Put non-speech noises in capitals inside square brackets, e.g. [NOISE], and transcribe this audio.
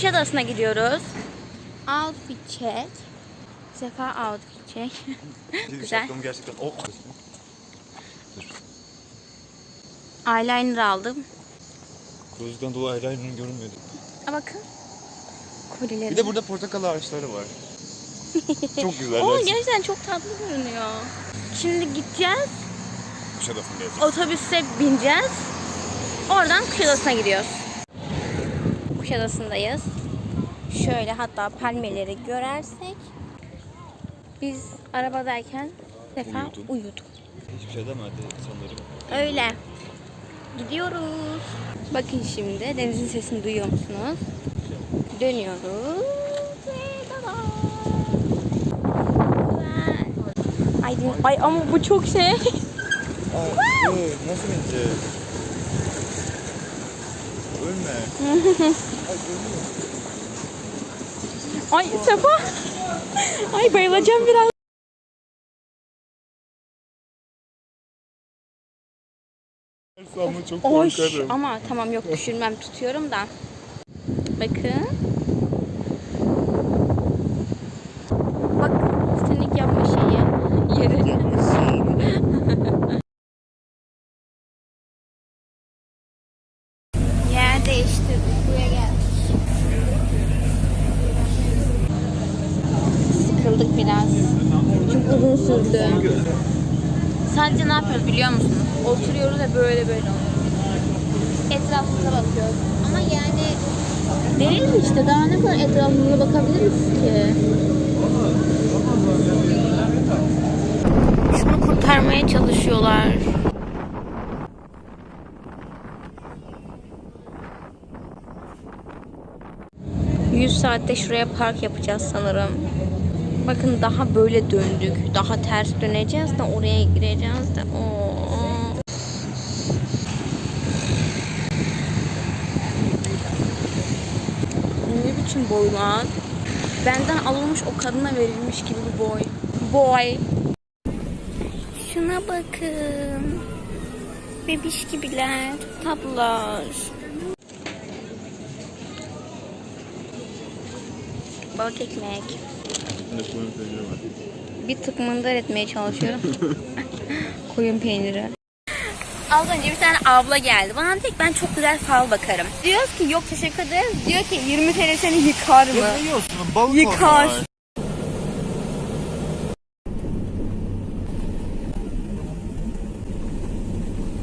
Kuşadası'na gidiyoruz. Outfit check. Sefa outfit check. Güzel. Gerçekten... Oh. Eyeliner aldım. Gözlükten dolu eyeliner'ın görünmüyordu. Aa, bakın. Kolileri. Bir de burada portakal ağaçları var. [LAUGHS] Çok güzel. Oo, gerçekten. gerçekten çok tatlı görünüyor. Şimdi gideceğiz. Kuşadası'ndayız. Otobüse bineceğiz. Oradan Kuşadası'na gidiyoruz. Kuşadası'ndayız. Şöyle hatta palmiyeleri görersek biz arabadayken Sefa Uyudun. uyudu. Hiçbir şey demedi sanırım. Öyle. Gidiyoruz. Bakın şimdi denizin sesini duyuyor musunuz? Dönüyoruz. Ay, ay ama bu çok şey. Ay, nasıl ineceğiz? Ölme. Ay, Sefa. Ay bayılacağım biraz. Ama çok Oş. Ama tamam yok düşürmem tutuyorum da. Bakın. Yer değiştirdik. Buraya geldik. Sıkıldık biraz. Çünkü uzun sürdü. Sadece ne yapıyoruz biliyor musunuz? Oturuyoruz ve böyle böyle oluyoruz. Etrafımıza bakıyoruz. Ama yani değil mi işte? Daha ne kadar etrafımıza bakabiliriz ki? Şunu kurtarmaya çalışıyorlar. Yüz saatte şuraya park yapacağız sanırım. Bakın daha böyle döndük. Daha ters döneceğiz de oraya gireceğiz de. Oo. Ne biçim boy lan? Benden alınmış o kadına verilmiş gibi bir boy. Boy. Şuna bakın. Bebiş gibiler. Tatlılar. Balık ekmek. Bir tık mındar etmeye çalışıyorum. [LAUGHS] Koyun peyniri. Az önce bir tane abla geldi. Bana dedi ki ben çok güzel fal bakarım. Diyoruz ki yok teşekkür ederiz. Diyor ki 20 TL seni yıkar mı? Yıkar.